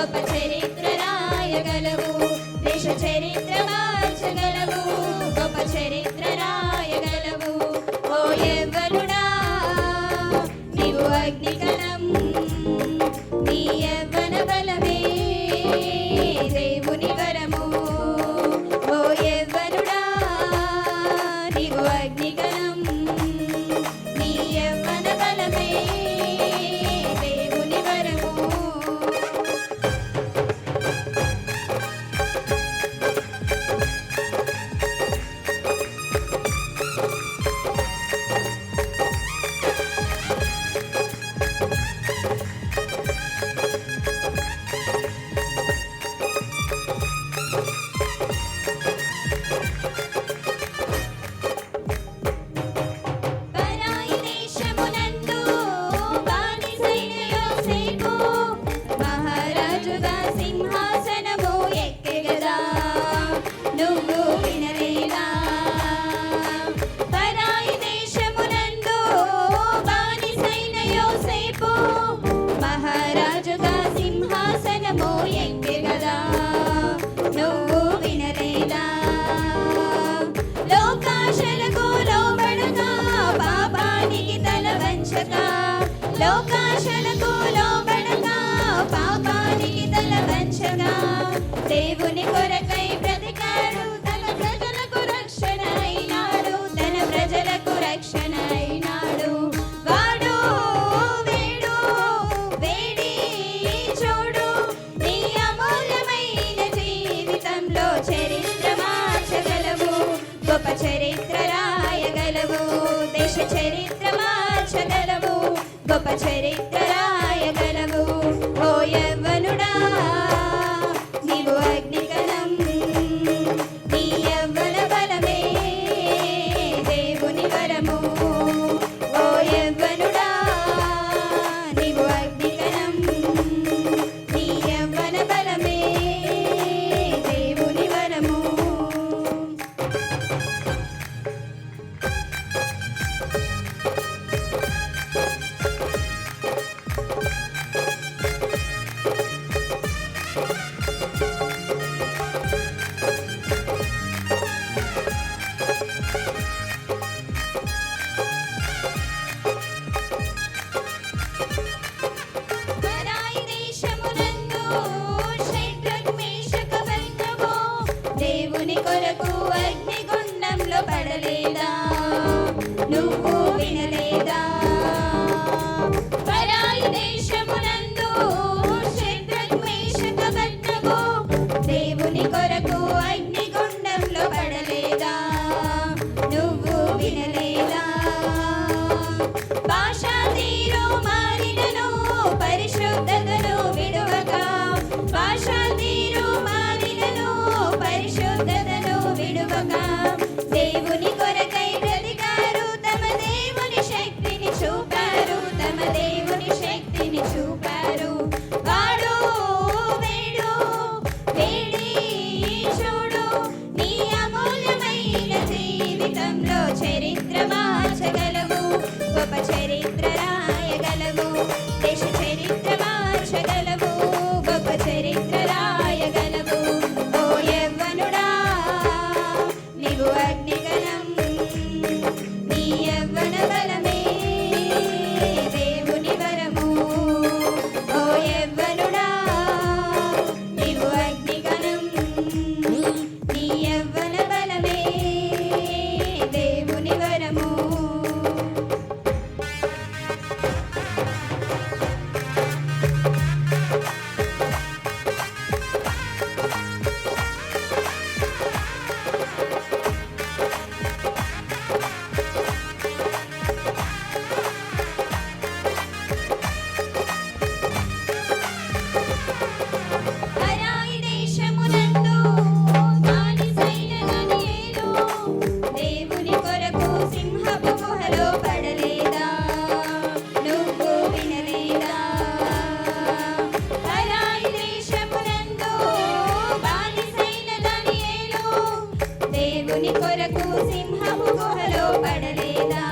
గొప్ప చరిత్ర నాయకలవు దేశ చరిత్ర మార్చగలవు లోకాశలకు లోబడక పాపానికి తల దేవుని కొరకై perpetuating. వినలేదా? నువ్వు వినలేదా? పరాయి దేశమునందు శత్రుద్వేషకబద్ధము దేవుని కొరకు అగ్నిగుండంలో పడలేదా? నువ్వు వినలేదా? భాషా తీరు మారినను పరిశుద్ధతను విడువక భాషా తీరు మారినను పరిశుద్ధతను విడువక కొరకు సింహము గుహలో పడలేదా?